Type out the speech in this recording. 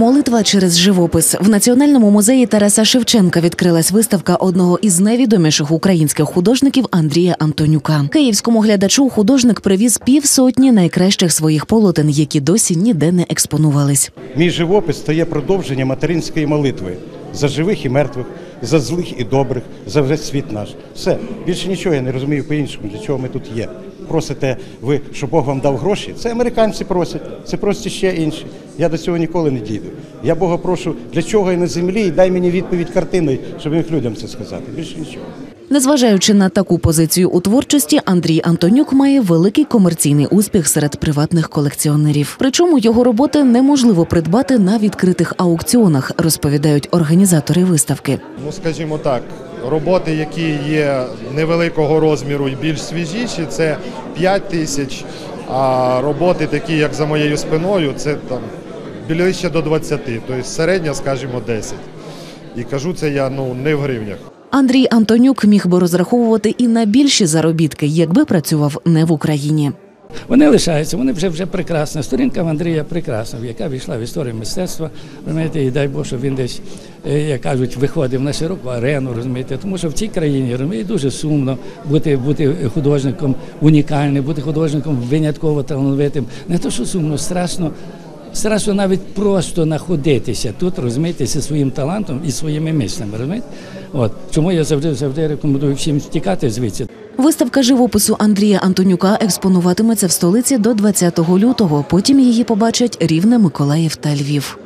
Молитва через живопис в Національному музеї Тараса Шевченка відкрилась виставка одного із найвідоміших українських художників Андрія Антонюка. Київському глядачу художник привіз півсотні найкращих своїх полотен, які досі ніде не експонувались. Мій живопис стає продовженням материнської молитви за живих і мертвих, за злих і добрих, за весь світ наш. Все більше нічого я не розумію по-іншому, для чого ми тут є. Просите ви, щоб Бог вам дав гроші. Це американці просять, це просять ще інші. Я до цього ніколи не дійду. Я Бога прошу, для чого я на землі, і дай мені відповідь картиною, щоб їх людям це сказати. Більше нічого. Незважаючи на таку позицію у творчості, Андрій Антонюк має великий комерційний успіх серед приватних колекціонерів. Причому його роботи неможливо придбати на відкритих аукціонах, розповідають організатори виставки. ну скажімо так, роботи, які є невеликого розміру і більш свіжіші, це 5 тисяч. А роботи, такі як за моєю спиною, це там ближче до 20, тобто середня, скажімо, 10. І кажу це я ну не в гривнях. Андрій Антонюк міг би розраховувати і на більші заробітки, якби працював не в Україні. Вони лишаються, вони вже вже прекрасна. Сторінка в Андрія прекрасна, яка війшла в історію мистецтва. Розумієте, і дай Бог, щоб він десь, е, як кажуть, виходив на широку арену, розумієте, тому що в цій країні розумієте, дуже сумно бути, бути художником унікальним, бути художником винятково талановитим. Не то, що сумно, страшно. Страшно навіть просто знаходитися тут, зі своїм талантом і своїми мислями. розумієте? От чому я завжди завжди рекомендую всім тікати звідси. Виставка живопису Андрія Антонюка експонуватиметься в столиці до 20 лютого. Потім її побачать Рівне, Миколаїв та Львів.